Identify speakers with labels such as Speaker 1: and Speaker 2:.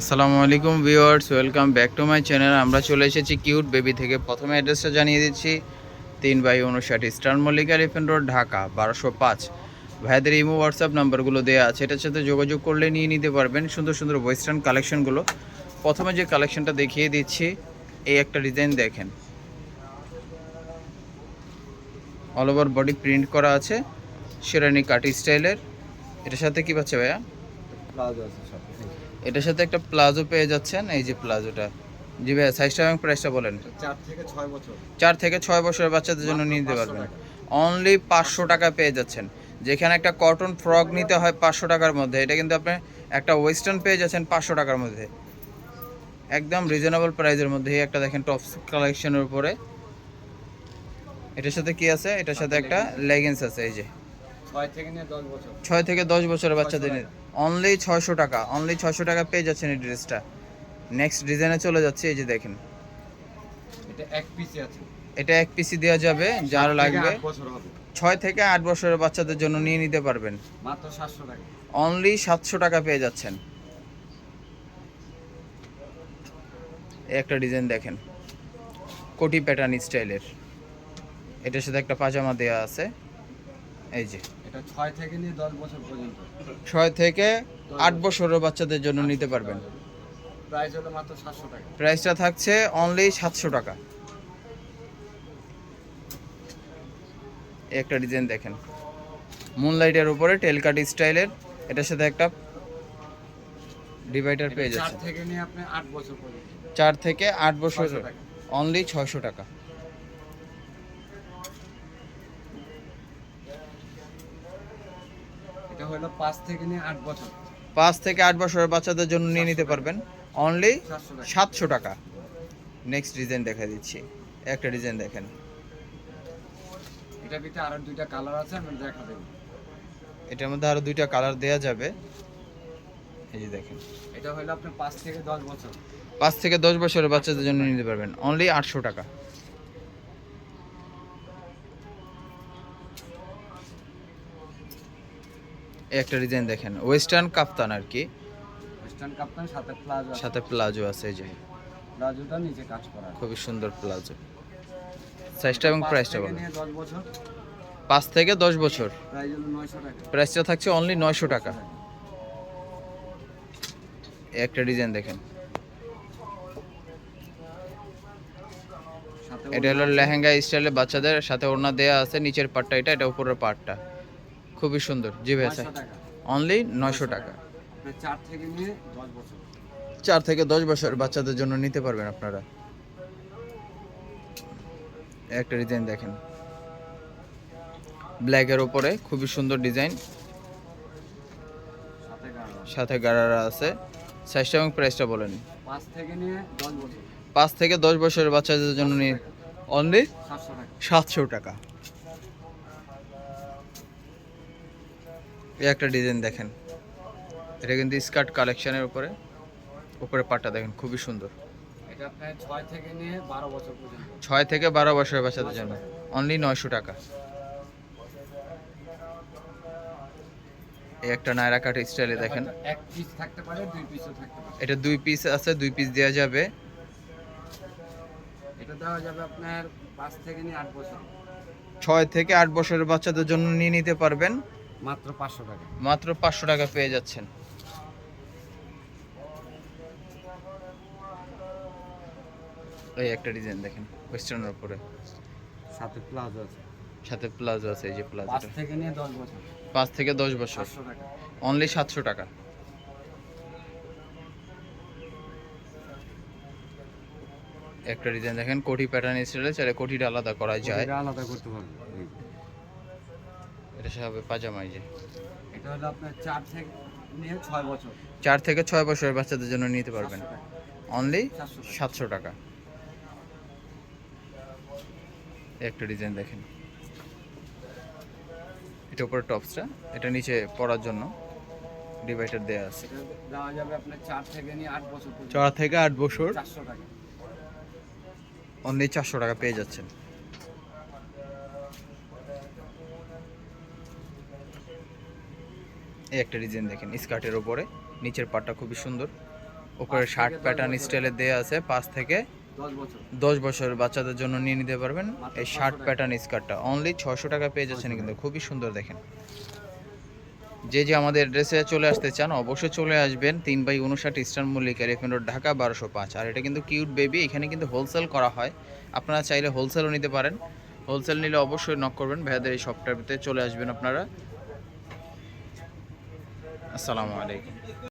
Speaker 1: আসসালামু আলাইকুম viewers, welcome back to my channel. আমরা চলে এসেছি কিউট বেবি থেকে। প্রথমে অ্যাড্রেসটা জানিয়ে দিচ্ছি। তিন বাই উনষাট star Mallik elephant road, Dhaka, বারোশো পাঁচ। ভাইদের ইমো, হোয়াটসঅ্যাপ নাম্বারগুলো দেওয়া আছে। এটার সাথে যোগাযোগ করলে নিয়ে নিতে পারবেন সুন্দর সুন্দর ওয়েস্টার্ন কালেকশনগুলো। প্রথমে যে কালেকশনটা দেখিয়ে দিচ্ছি, এই একটা ডিজাইন দেখেন। অল ওভার বডি প্রিন্ট করা আছে, শেরানি কাটি স্টাইলের। এটার সাথে কি পাচ্ছে ভাইয়া? এটার সাথে একটা প্লাজো পেয়ে যাচ্ছেন এই যে প্লাজোটা। জি ভাইয়া সাইজটা এবং প্রাইসটা বলেন।
Speaker 2: চার থেকে ছয়
Speaker 1: বছরের বাচ্চাদের জন্য নিয়ে নিতে পারবেন। অনলি পাঁচশো টাকা পেয়ে যাচ্ছেন। যেখানে একটা কটন ফ্রক নিতে হয় পাঁচশো টাকার মধ্যে এটা কিন্তু আপনি একটা ওয়েস্টার্ন পেয়ে যাচ্ছেন পাঁচশো টাকার মধ্যে। একদম রিজনেবল প্রাইসের মধ্যে একটা দেখেন টপস কালেকশনের উপরে। এটার সাথে কি আছে? এটার সাথে একটা লেগিংস আছে এই যে।
Speaker 2: ছয় থেকে দশ বছর।
Speaker 1: ছয় থেকে দশ বছরের বাচ্চাদের অনলি ছয়শো টাকা অনলি ছয়শো টাকা পেয়ে যাচ্ছেন এই ড্রেসটা। নেক্সট ডিজাইনে চলে যাচ্ছে এই যে দেখেন।
Speaker 2: এটা এক পিসি আছে।
Speaker 1: এটা এক পিসি দেওয়া যাবে যার লাগবে ছয় থেকে আট বছরের বাচ্চাদের জন্য নিয়ে নিতে পারবেন।
Speaker 2: মাত্র সাতশো টাকা।
Speaker 1: অনলি সাতশো টাকা পেয়ে যাচ্ছেন। একটা ডিজাইন দেখেন। কোটি প্যাটার্ন স্টাইলের। এটার সাথে একটা পাজামা দেওয়া আছে। এই যে।
Speaker 2: এটা ছয় থেকে নিয়ে দশ বছর পর্যন্ত।
Speaker 1: ছয় থেকে আট বছরের বাচ্চাদের জন্য নিতে পারবেন।
Speaker 2: প্রাইস হলো মাত্র সাতশো টাকা।
Speaker 1: প্রাইসটা থাকছে অনলি সাতশো টাকা। একটা ডিজাইন দেখেন। মুনলাইটের উপরে টেলকাট স্টাইলের এটার সাথে একটা ডিভাইডার পেয়ে
Speaker 2: এটা চার থেকে নিয়ে আপনি আট বছর পর্যন্ত।
Speaker 1: চার থেকে আট বছর
Speaker 2: 600 টাকা।
Speaker 1: অনলি ছয়শো টাকা।
Speaker 2: হলো পাঁচ থেকে নিয়ে আট বছর।
Speaker 1: পাঁচ থেকে আট বছরের বাচ্চাদের জন্য নিয়ে নিতে পারবেন। অনলি
Speaker 2: সাতশো টাকা।
Speaker 1: নেক্সট ডিজাইন দেখা দিচ্ছি। একটা ডিজাইন দেখেন।
Speaker 2: এটা ভিতরে আরও দুইটা কালার আছে আমি দেখা দেবো
Speaker 1: এটার মধ্যে আরও দুইটা কালার দেওয়া যাবে। এই যে দেখেন।
Speaker 2: এটা হলো আপনার পাঁচ থেকে দশ বছর।
Speaker 1: পাঁচ থেকে দশ বছরের বাচ্চাদের জন্য নিতে পারবেন। অনলি আটশো টাকা। একটা ডিজাইন দেখেন ওয়েস্টার্ন কাপ্তান আর কি।
Speaker 2: ওয়েস্টার্ন কাপ্তান সাথে প্লাজো আছে।
Speaker 1: সাথে প্লাজো আছে এই যে।
Speaker 2: প্লাজোটা নিচে কাজ করা
Speaker 1: খুবই সুন্দর প্লাজো সাইজটা এবং প্রাইসটা বলেন।
Speaker 2: নিয়ে দশ বছর।
Speaker 1: পাঁচ থেকে দশ বছর।
Speaker 2: প্রাইস হলো নয়শো টাকা।
Speaker 1: প্রাইসটা থাকছে অনলি নয়শো টাকা। এই একটা ডিজাইন দেখেন। এটা হলো লেহেঙ্গা স্টাইলে বাচ্চাদের সাথে ওড়না দেয়া আছে নিচের পাটটা এটা এটা উপরের পাটটা খুবই সুন্দর জি ভাই
Speaker 2: টাকা।
Speaker 1: অনলি নয়শো টাকা।
Speaker 2: চার থেকে নিয়ে দশ বছর।
Speaker 1: চার থেকে দশ বছর বাচ্চাদের জন্য নিতে পারবেন আপনারা। একটা ডিজাইন দেখেন। ব্ল্যাকের উপরে খুবই সুন্দর ডিজাইন।
Speaker 2: সাথে গাড়ো
Speaker 1: গাড়ারা আছে। সাইজটা এবং প্রাইসটা বলেন।
Speaker 2: পাঁচ থেকে নিয়ে দশ বছর।
Speaker 1: পাঁচ থেকে দশ বছরের বাচ্চাদের জন্য নিয়ে অনলি
Speaker 2: সাতশো টাকা।
Speaker 1: এই একটা ডিজাইন দেখেন। এটা কিন্তু স্কার্ট কালেকশনের উপরে। উপরে পাটটা দেখেন খুবই সুন্দর।
Speaker 2: ছয় থেকে বারো বছর
Speaker 1: বাচ্চাদের জন্য। অনলি নয়শো টাকা। এই একটা নায়রা কাট স্টাইলে দেখেন।
Speaker 2: এক পিস থাকতে পারে দুই পিসও থাকতে পারে।
Speaker 1: এটা দুই পিস আছে দুই পিস দেওয়া যাবে।
Speaker 2: এটা দেওয়া যাবে আপনার পাঁচ থেকে নিয়ে আট বছর।
Speaker 1: ছয় থেকে আট বছরের বাচ্চাদের জন্য নিয়ে নিতে পারবেন।
Speaker 2: মাত্র পাঁচশো টাকা।
Speaker 1: মাত্র পাঁচশো টাকা পেয়ে যাচ্ছেন। এই একটা ডিজাইন দেখেন ওয়েস্টার্নের উপরে।
Speaker 2: সাথে প্লাজো আছে।
Speaker 1: সাথে প্লাজো আছে এই যে
Speaker 2: পাঁচ থেকে নিয়ে দশ বছর।
Speaker 1: পাঁচ থেকে দশ বছর। অনলি সাতশো টাকা। একটা ডিজাইন দেখেন কোটি প্যাটার্ন স্টাইলে চাইলে কোটিটা আলাদা করা যায়।
Speaker 2: আলাদা করতে পারবে
Speaker 1: এটা হবে পাজামা এই যে।
Speaker 2: এটা হলো আপনার চার থেকে নিয়ে ছয় বছর।
Speaker 1: চার থেকে ছয় বছরের বাচ্চাদের জন্য নিতে পারবেন। অনলি
Speaker 2: সাতশো টাকা।
Speaker 1: একটা ডিজাইন দেখেন। এটা উপরে টপসটা এটা নিচে পড়ার জন্য ডিভাইডার দেওয়া আছে।
Speaker 2: দেওয়া যাবে আপনার চার থেকে নিয়ে আট বছর
Speaker 1: চার থেকে আট বছর।
Speaker 2: চারশো টাকা।
Speaker 1: অনলি চারশো টাকা পেয়ে যাচ্ছেন। এই একটা ডিজাইন দেখেন স্কার্টের ওপরে নিচের পাটটা খুবই সুন্দর।
Speaker 2: ওপরে
Speaker 1: শার্ট প্যাটার্ন
Speaker 2: বছর।
Speaker 1: স্টাইলের দেওয়া আছে পাঁচ থেকে
Speaker 2: দশ বছর।
Speaker 1: বাচ্চাদের জন্য নিয়ে নিতে পারবেন। এই শার্ট প্যাটার্ন স্কার্টটা। অনলি ছশো টাকা পেয়ে যাচ্ছেন কিন্তু খুবই সুন্দর দেখেন। যে যে আমাদের অ্যাড্রেসে চলে আসতে চান অবশ্যই চলে আসবেন। তিন বাই উনষাট eastern Mallik elephant road Dhaka বারোশো পাঁচ। আর এটা কিন্তু কিউট বেবি এখানে কিন্তু হোলসেল করা হয়। আপনারা চাইলে হোলসেলও নিতে পারেন। হোলসেল নিলে অবশ্যই নক করবেন। ভাইয়াদের এই শপটাতে চলে আসবেন আপনারা। আসসালামু আলাইকুম।